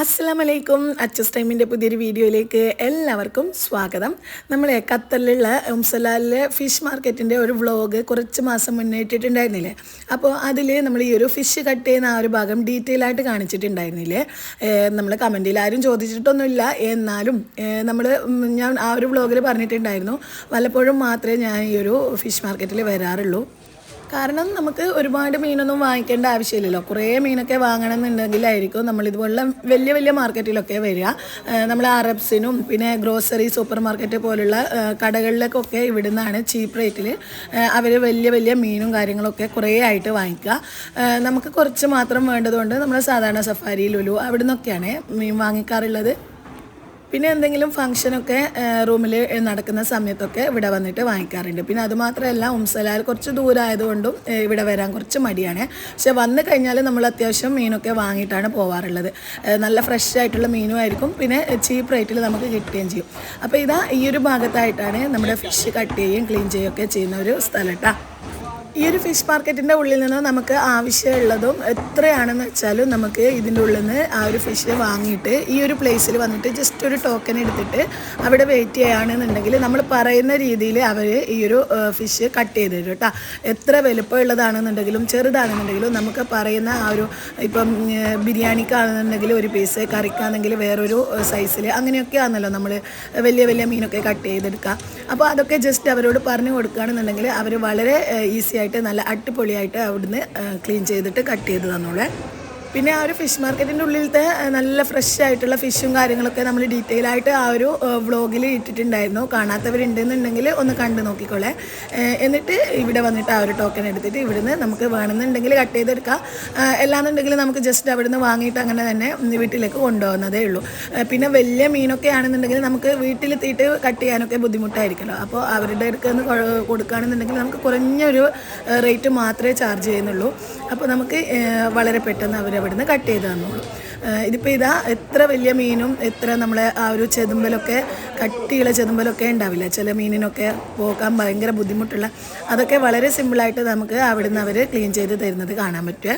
അസ്സാം വലൈക്കും അച്ചസ് ടൈമിന്റെ പുതിയൊരു വീഡിയോയിലേക്ക് എല്ലാവർക്കും സ്വാഗതം. നമ്മൾ ഖത്തറിലുള്ള ഉംസലാലിലെ ഫിഷ് മാർക്കറ്റിന്റെ ഒരു വ്ളോഗ് കുറച്ച് മാസം മുന്നേ ഇട്ടിട്ടുണ്ടായിരുന്നില്ലേ? അപ്പോൾ അതിൽ നമ്മൾ ഈ ഒരു ഫിഷ് കട്ട് ചെയ്യുന്ന ആ ഒരു ഭാഗം ഡീറ്റെയിൽ ആയിട്ട് കാണിച്ചിട്ടുണ്ടായിരുന്നില്ലേ? നമ്മൾ കമന്റിൽ ആരും ചോദിച്ചിട്ടൊന്നുമില്ല. എന്നാലും നമ്മൾ ഞാൻ ആ ഒരു വ്ളോഗിൽ പറഞ്ഞിട്ടുണ്ടായിരുന്നു. വല്ലപ്പോഴും മാത്രമേ ഞാൻ ഈ ഒരു ഫിഷ് മാർക്കറ്റിൽ വരാറുള്ളൂ. കാരണം നമുക്ക് ഒരുപാട് മീനൊന്നും വാങ്ങിക്കേണ്ട ആവശ്യമില്ലല്ലോ. കുറേ മീനൊക്കെ വാങ്ങണമെന്നുണ്ടെങ്കിലായിരിക്കും നമ്മൾ ഇതുപോലുള്ള വലിയ വലിയ മാർക്കറ്റിലൊക്കെ വരിക. നമ്മൾ അറബ്സിനും പിന്നെ ഗ്രോസറി സൂപ്പർ മാർക്കറ്റ് പോലുള്ള കടകളിലേക്കൊക്കെ ഇവിടുന്നാണ് ചീപ്പ് റേറ്റിൽ അവർ വലിയ വലിയ മീനും കാര്യങ്ങളൊക്കെ കുറേ ആയിട്ട് വാങ്ങിക്കുക. നമുക്ക് കുറച്ച് മാത്രം വേണ്ടതുകൊണ്ട് നമ്മൾ സാധാരണ സഫാരി ലുലു അവിടെ നിന്നൊക്കെയാണ് മീൻ വാങ്ങിക്കാറുള്ളത്. പിന്നെ എന്തെങ്കിലും ഫംഗ്ഷനൊക്കെ റൂമിൽ നടക്കുന്ന സമയത്തൊക്കെ ഇവിടെ വന്നിട്ട് വാങ്ങിക്കാറുണ്ട്. പിന്നെ അതുമാത്രമല്ല ഉംസലാൽ കുറച്ച് ദൂരമായതുകൊണ്ടും ഇവിടെ വരാൻ കുറച്ച് മടിയാണ്. പക്ഷെ വന്നു കഴിഞ്ഞാൽ നമ്മൾ അത്യാവശ്യം മീനൊക്കെ വാങ്ങിയിട്ടാണ് പോവാറുള്ളത്. നല്ല ഫ്രഷ് ആയിട്ടുള്ള മീനും ആയിരിക്കും. പിന്നെ ചീപ്പ് റേറ്റിൽ നമുക്ക് കിട്ടുകയും ചെയ്യും. അപ്പോൾ ഇതാ ഈ ഒരു ഭാഗത്തായിട്ടാണ് നമ്മുടെ ഫിഷ് കട്ട് ചെയ്യുകയും ക്ലീൻ ചെയ്യുകയൊക്കെ ചെയ്യുന്ന ഒരു സ്ഥലം കേട്ടോ ഈ ഒരു ഫിഷ് മാർക്കറ്റിന്റെ ഉള്ളിൽ നിന്ന് നമുക്ക് ആവശ്യമുള്ളതും എത്രയാണെന്ന് വെച്ചാലും നമുക്ക് ഇതിന്റെ ഉള്ളിൽ നിന്ന് ആ ഒരു ഫിഷ് വാങ്ങിയിട്ട് ഈ ഒരു പ്ലേസിൽ വന്നിട്ട് ജസ്റ്റ് ഒരു ടോക്കൺ എടുത്തിട്ട് അവിടെ വെയിറ്റ് ചെയ്യുകയാണെന്നുണ്ടെങ്കിൽ നമ്മൾ പറയുന്ന രീതിയിൽ അവർ ഈ ഒരു ഫിഷ് കട്ട് ചെയ്ത് തരും കേട്ടോ. എത്ര വലുപ്പമുള്ളതാണെന്നുണ്ടെങ്കിലും ചെറുതാണെന്നുണ്ടെങ്കിലും നമുക്ക് പറയുന്ന ആ ഒരു ഇപ്പം ബിരിയാണിക്കാണെന്നുണ്ടെങ്കിൽ ഒരു പീസ് കറിക്കാണെങ്കിൽ വേറൊരു സൈസിൽ അങ്ങനെയൊക്കെ ആണല്ലോ നമ്മൾ വലിയ വലിയ മീനൊക്കെ കട്ട് ചെയ്തെടുക്കുക. അപ്പോൾ അതൊക്കെ ജസ്റ്റ് അവരോട് പറഞ്ഞു കൊടുക്കുകയാണെന്നുണ്ടെങ്കിൽ അവർ വളരെ ഈസി ആയിട്ട് നല്ല അടിപൊളിയായിട്ട് അവിടുന്ന് ക്ലീൻ ചെയ്തിട്ട് കട്ട് ചെയ്ത് തന്നോളെ. പിന്നെ ആ ഒരു ഫിഷ് മാർക്കറ്റിന്റെ ഉള്ളിലത്തെ നല്ല ഫ്രഷ് ആയിട്ടുള്ള ഫിഷും കാര്യങ്ങളൊക്കെ നമ്മൾ ഡീറ്റെയിൽ ആയിട്ട് ആ ഒരു വ്ളോഗിൽ ഇട്ടിട്ടുണ്ടായിരുന്നു. കാണാത്തവരുണ്ടെന്നുണ്ടെങ്കിൽ ഒന്ന് കണ്ടു നോക്കിക്കോളെ. എന്നിട്ട് ഇവിടെ വന്നിട്ട് ആ ഒരു ടോക്കൺ എടുത്തിട്ട് ഇവിടുന്ന് നമുക്ക് വേണമെന്നുണ്ടെങ്കിൽ കട്ട് ചെയ്തെടുക്കാം. അല്ലാന്നുണ്ടെങ്കിൽ നമുക്ക് ജസ്റ്റ് അവിടുന്ന് വാങ്ങിയിട്ട് അങ്ങനെ തന്നെ വീട്ടിലേക്ക് കൊണ്ടുപോകുന്നതേ ഉള്ളൂ. പിന്നെ വലിയ മീനൊക്കെ ആണെന്നുണ്ടെങ്കിൽ നമുക്ക് വീട്ടിലെത്തിയിട്ട് കട്ട് ചെയ്യാനൊക്കെ ബുദ്ധിമുട്ടായിരിക്കുമല്ലോ അപ്പോൾ അവരുടെ അടുക്കൽ നിന്ന് കൊടുക്കുകയാണെന്നുണ്ടെങ്കിൽ നമുക്ക് കുറഞ്ഞൊരു റേറ്റ് മാത്രമേ ചാർജ് ചെയ്യുന്നുള്ളൂ. അപ്പോൾ നമുക്ക് വളരെ പെട്ടെന്ന് അവരവിടുന്ന് കട്ട് ചെയ്ത് തന്നോളൂ. ഇതിപ്പോൾ ഇതാ എത്ര വലിയ മീനും എത്ര നമ്മളെ ആ ഒരു ചെതുമ്പലൊക്കെ കട്ടിയുള്ള ചെതുമ്പലൊക്കെ ഉണ്ടാവില്ല. ചില മീനിനൊക്കെ പോകാൻ ഭയങ്കര ബുദ്ധിമുട്ടുള്ള അതൊക്കെ വളരെ സിമ്പിളായിട്ട് നമുക്ക് അവിടുന്ന് അവർ ക്ലീൻ ചെയ്ത് തരുന്നത് കാണാൻ പറ്റുമേ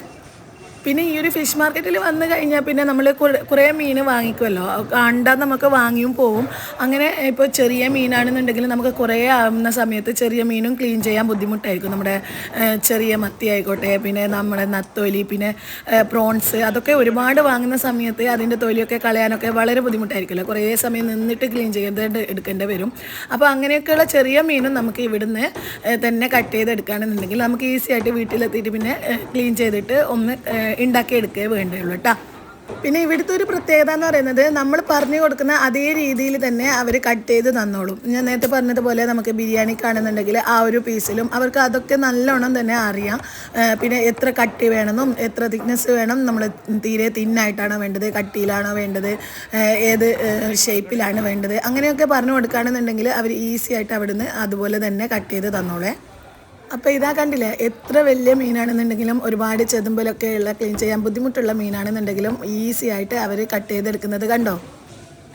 പിന്നെ ഈ ഒരു ഫിഷ് മാർക്കറ്റിൽ വന്നു കഴിഞ്ഞാൽ പിന്നെ നമ്മൾ കുറേ മീൻ വാങ്ങിക്കുമല്ലോ അണ്ട നമുക്ക് വാങ്ങിയും പോവും. അങ്ങനെ ഇപ്പോൾ ചെറിയ മീനാണെന്നുണ്ടെങ്കിൽ നമുക്ക് കുറേ ആവുന്ന സമയത്ത് ചെറിയ മീനും ക്ലീൻ ചെയ്യാൻ ബുദ്ധിമുട്ടായിരിക്കും. നമ്മുടെ ചെറിയ മത്തി ആയിക്കോട്ടെ പിന്നെ നമ്മുടെ നത്തൊലി പിന്നെ പ്രോൺസ് അതൊക്കെ ഒരുപാട് വാങ്ങുന്ന സമയത്ത് അതിന്റെ തൊലിയൊക്കെ കളയാനൊക്കെ വളരെ ബുദ്ധിമുട്ടായിരിക്കുമല്ലോ. കുറേ സമയം നിന്നിട്ട് ക്ലീൻ ചെയ്യേണ്ടത് എടുക്കേണ്ടി വരും. അപ്പോൾ അങ്ങനെയൊക്കെയുള്ള ചെറിയ മീനും നമുക്ക് ഇവിടുന്ന് തന്നെ കട്ട് ചെയ്തെടുക്കുകയാണെന്നുണ്ടെങ്കിൽ നമുക്ക് ഈസി ആയിട്ട് വീട്ടിലെത്തിയിട്ട് പിന്നെ ക്ലീൻ ചെയ്തിട്ട് ഒന്ന് ഉണ്ടാക്കിയെടുക്കേ വേണ്ടുള്ളൂ കേട്ടോ പിന്നെ ഇവിടുത്തെ ഒരു പ്രത്യേകത എന്ന് പറയുന്നത് നമ്മൾ പറഞ്ഞു കൊടുക്കുന്ന അതേ രീതിയിൽ തന്നെ അവർ കട്ട് ചെയ്ത് തന്നോളും. ഞാൻ നേരത്തെ പറഞ്ഞതുപോലെ നമുക്ക് ബിരിയാണി കാണുന്നുണ്ടെങ്കിൽ ആ ഒരു പീസിലും അവർക്ക് അതൊക്കെ നല്ലോണം തന്നെ അറിയാം. പിന്നെ എത്ര കട്ടി വേണമെന്നും എത്ര തിക്നെസ് വേണം നമ്മൾ തീരെ തിന്നായിട്ടാണോ വേണ്ടത് കട്ടിയിലാണോ വേണ്ടത് ഏത് ഷേപ്പിലാണ് വേണ്ടത് അങ്ങനെയൊക്കെ പറഞ്ഞു കൊടുക്കുകയാണെന്നുണ്ടെങ്കിൽ അവർ ഈസി ആയിട്ട് അവിടുന്ന് അതുപോലെ തന്നെ കട്ട് ചെയ്ത് തന്നോളേ. അപ്പോൾ ഇതാ കണ്ടില്ലേ എത്ര വലിയ മീനാണെന്നുണ്ടെങ്കിലും ഒരുപാട് ചെതുമ്പലൊക്കെ ഉള്ള ക്ലീൻ ചെയ്യാൻ ബുദ്ധിമുട്ടുള്ള മീനാണെന്നുണ്ടെങ്കിലും ഈസി ആയിട്ട് അവർ കട്ട് ചെയ്തെടുക്കുന്നത് കണ്ടോ?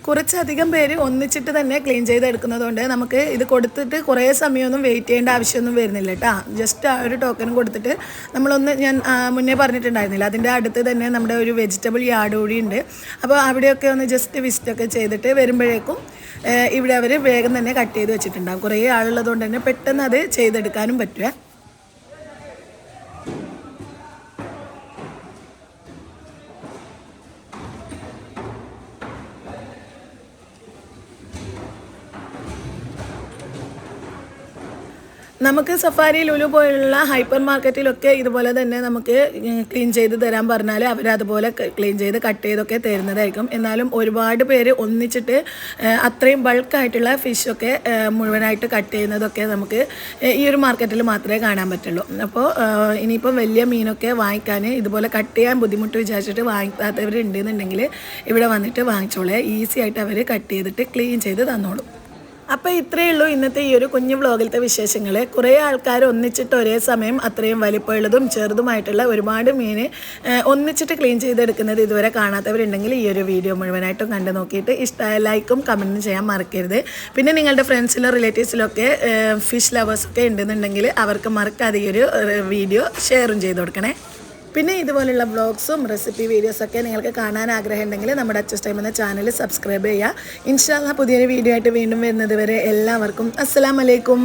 കുറച്ചധികം പേര് ഒന്നിച്ചിട്ട് തന്നെ ക്ലീൻ ചെയ്തെടുക്കുന്നതുകൊണ്ട് നമുക്ക് ഇത് കൊടുത്തിട്ട് കുറേ സമയമൊന്നും വെയിറ്റ് ചെയ്യേണ്ട ആവശ്യമൊന്നും വരുന്നില്ല കേട്ടോ. ജസ്റ്റ് ആ ഒരു ടോക്കൺ കൊടുത്തിട്ട് നമ്മളൊന്ന് ഞാൻ മുന്നേ പറഞ്ഞിട്ടുണ്ടായിരുന്നില്ല. അതിന്റെ അടുത്ത് തന്നെ നമ്മുടെ ഒരു വെജിറ്റബിൾ യാർഡ് കൂടി ഉണ്ട്. അപ്പോൾ അവിടെയൊക്കെ ഒന്ന് ജസ്റ്റ് വിസിറ്റൊക്കെ ചെയ്തിട്ട് വരുമ്പോഴേക്കും ഇവിടെ അവർ വേഗം തന്നെ കട്ട് ചെയ്ത് വെച്ചിട്ടുണ്ടാകും കുറേ ആളുള്ളതുകൊണ്ട് തന്നെ പെട്ടെന്ന് അത് ചെയ്തെടുക്കാനും പറ്റുമേ നമുക്ക് സഫാരി ലുലു പോലുള്ള ഹൈപ്പർ മാർക്കറ്റിലൊക്കെ ഇതുപോലെ തന്നെ നമുക്ക് ക്ലീൻ ചെയ്ത് തരാൻ പറഞ്ഞാൽ അവർ അതുപോലെ ക്ലീൻ ചെയ്ത് കട്ട് ചെയ്തൊക്കെ തരുന്നതായിരിക്കും. എന്നാലും ഒരുപാട് പേര് ഒന്നിച്ചിട്ട് അത്രയും ബൾക്കായിട്ടുള്ള ഫിഷൊക്കെ മുഴുവനായിട്ട് കട്ട് ചെയ്യുന്നതൊക്കെ നമുക്ക് ഈ ഒരു മാർക്കറ്റിൽ മാത്രമേ കാണാൻ പറ്റുള്ളൂ. അപ്പോൾ ഇനിയിപ്പോൾ വലിയ മീനൊക്കെ വാങ്ങിക്കാൻ ഇതുപോലെ കട്ട് ചെയ്യാൻ ബുദ്ധിമുട്ട് വിചാരിച്ചിട്ട് വാങ്ങിക്കാത്തവരുണ്ടെന്നുണ്ടെങ്കിൽ ഇവിടെ വന്നിട്ട് വാങ്ങിച്ചോളെ. ഈസി ആയിട്ട് അവർ കട്ട് ചെയ്തിട്ട് ക്ലീൻ ചെയ്ത് തന്നോളും. അപ്പോൾ ഇത്രയേ ഉള്ളൂ ഇന്നത്തെ ഈ ഒരു കുഞ്ഞു വ്ളോഗിലത്തെ വിശേഷങ്ങൾ കുറേ ആൾക്കാർ ഒന്നിച്ചിട്ട് ഒരേ സമയം അത്രയും വലിപ്പമുള്ളതും ചെറുതുമായിട്ടുള്ള ഒരുപാട് മീൻ ഒന്നിച്ചിട്ട് ക്ലീൻ ചെയ്തെടുക്കുന്നത് ഇതുവരെ കാണാത്തവരുണ്ടെങ്കിൽ ഈ ഒരു വീഡിയോ മുഴുവനായിട്ടും കണ്ടു നോക്കിയിട്ട് ഇഷ്ടമായ ലൈക്കും കമന്റും ചെയ്യാൻ മറക്കരുത്. പിന്നെ നിങ്ങളുടെ ഫ്രണ്ട്സിലും റിലേറ്റീവ്സിലൊക്കെ ഫിഷ് ലവേഴ്സൊക്കെ ഉണ്ടെന്നുണ്ടെങ്കിൽ അവർക്ക് മറക്കാതെ ഈ ഒരു വീഡിയോ ഷെയറും ചെയ്ത് കൊടുക്കണേ. പിന്നെ ഇതുപോലുള്ള ബ്ലോഗ്സും റെസിപ്പി വീഡിയോസൊക്കെ നിങ്ങൾക്ക് കാണാൻ ആഗ്രഹമുണ്ടെങ്കിൽ നമ്മുടെ അച്ചസ് ടൈം എന്ന ചാനൽ സബ്സ്ക്രൈബ് ചെയ്യുക. ഇൻഷാല്ല പുതിയൊരു വീഡിയോ ആയിട്ട് വീണ്ടും വരുന്നത് വരെ എല്ലാവർക്കും അസ്സലാമലൈക്കും